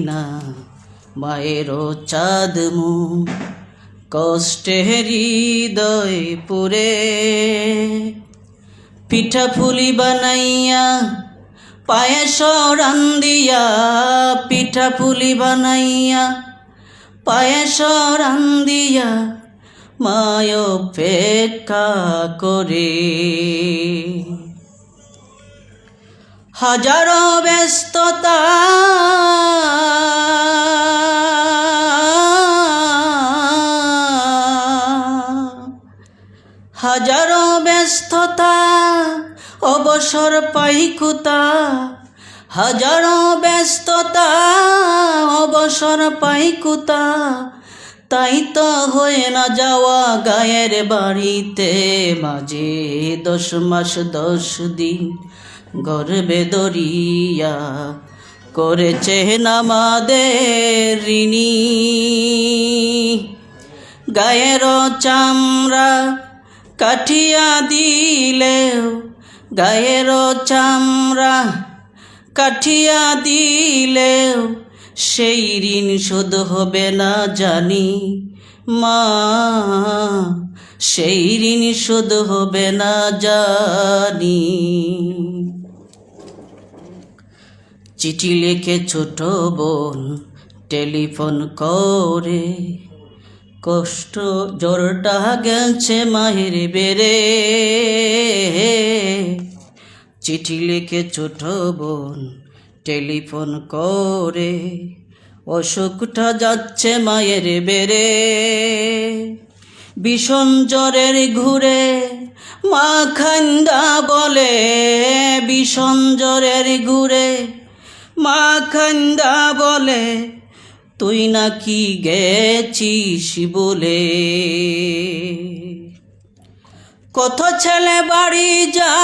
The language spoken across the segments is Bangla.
না, মায়েরও চাঁদ মুখ কষ্টে হৃদয় পুরে। পিঠা ফুলি বানাইয়া, পায়েস রান্দিয়া পিঠা ফুলি বানাইয়া, পায়েস রান্দিয়া মায় অপেক্ষা করে। হাজারো ব্যস্ততা। হাজারো ব্যস্ততা, অবসর পাইকুতা হাজারো ব্যস্ততা, অবসর পাইকুতা তাই তো হয়ে না যাওয়া গায়ের বাড়িতে মাঝে দশ মাস দশ দিন। গর্বে দরিয়া করেছে নামাদের ঋণী। গায়ের চামড়া কাঠিয়া দিলেও, গায়ের চামড়া কাঠিয়া দিলেও সেই ঋণ শোধ হবে না জানি মা। সেই ঋণ শোধ হবে না জানি। চিঠি লিখে ছোট বোন টেলিফোন করে। কষ্ট জ্বরটা গেছে মাহির বেড়ে। চিঠি লিখে ছোট বোন টেলিফোন করে। অসুখটা যাচ্ছে মায়ের বেড়ে। ভীষণ জ্বরের ঘুরে মা খান্দা বলে, ভীষণ জ্বরের ঘুরে মা খান্দা বলে, তুই নাকি গেছিস বলে? কত ছেলে বাড়ি যা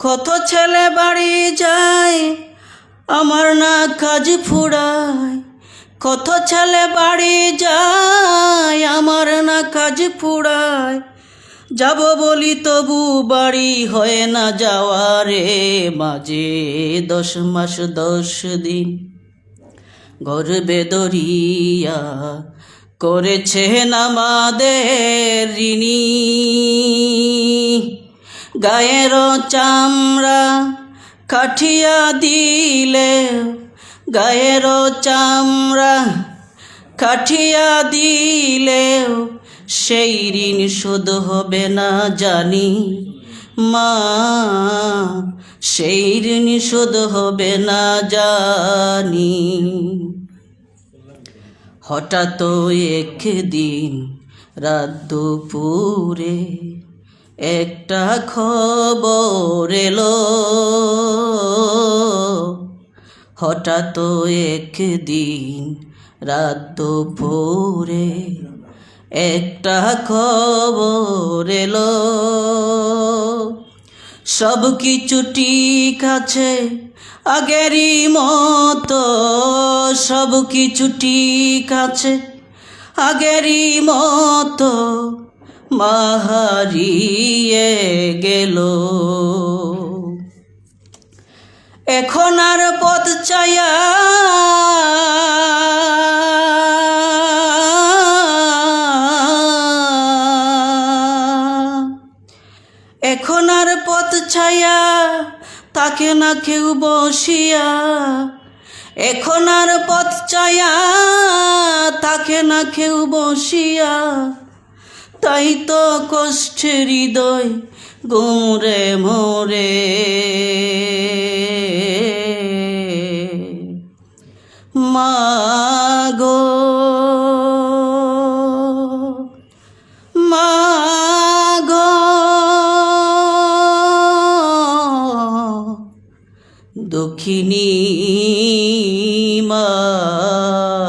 কত ছেলে বাড়ি যায়, আমার না কাজ ফুরায়। কত ছেলে বাড়ি যায়, আমার না কাজ ফুরায়। যাব বলি তবু বাড়ি হয় না যাওয়ারে মাঝে দশ মাস দশ দিন। গর্বে দরিয়া করেছে নামাদের ঋণী। গায়ের চামড়া কাঠিয়া দিলে গায়ের চামড়া কাঠিয়া দিলেও সেই ঋণ শোধ হবে না জানি মা, সেই ঋণ শোধ হবে না জানি। হঠাৎ একদিন রাত দুপুরে একটা খবর এলো। হঠাৎ একদিন রাত দুপুরে একটা খবর এলো। সব কিছু ঠিক আছে, আগেরই মতো। সব কিছু ঠিক আছে, আগেরই মতো। মাহারিয়ে গেল। এখন আর পথ চায়া এখন আর পথ ছায়া তাকে না কেউ বসিয়া। এখন আর পথ চায়া তাকে না কেউ বসিয়া। তাই তো কষ্টের হৃদয়, গুমরে মোরে। দক্ষিণী মা।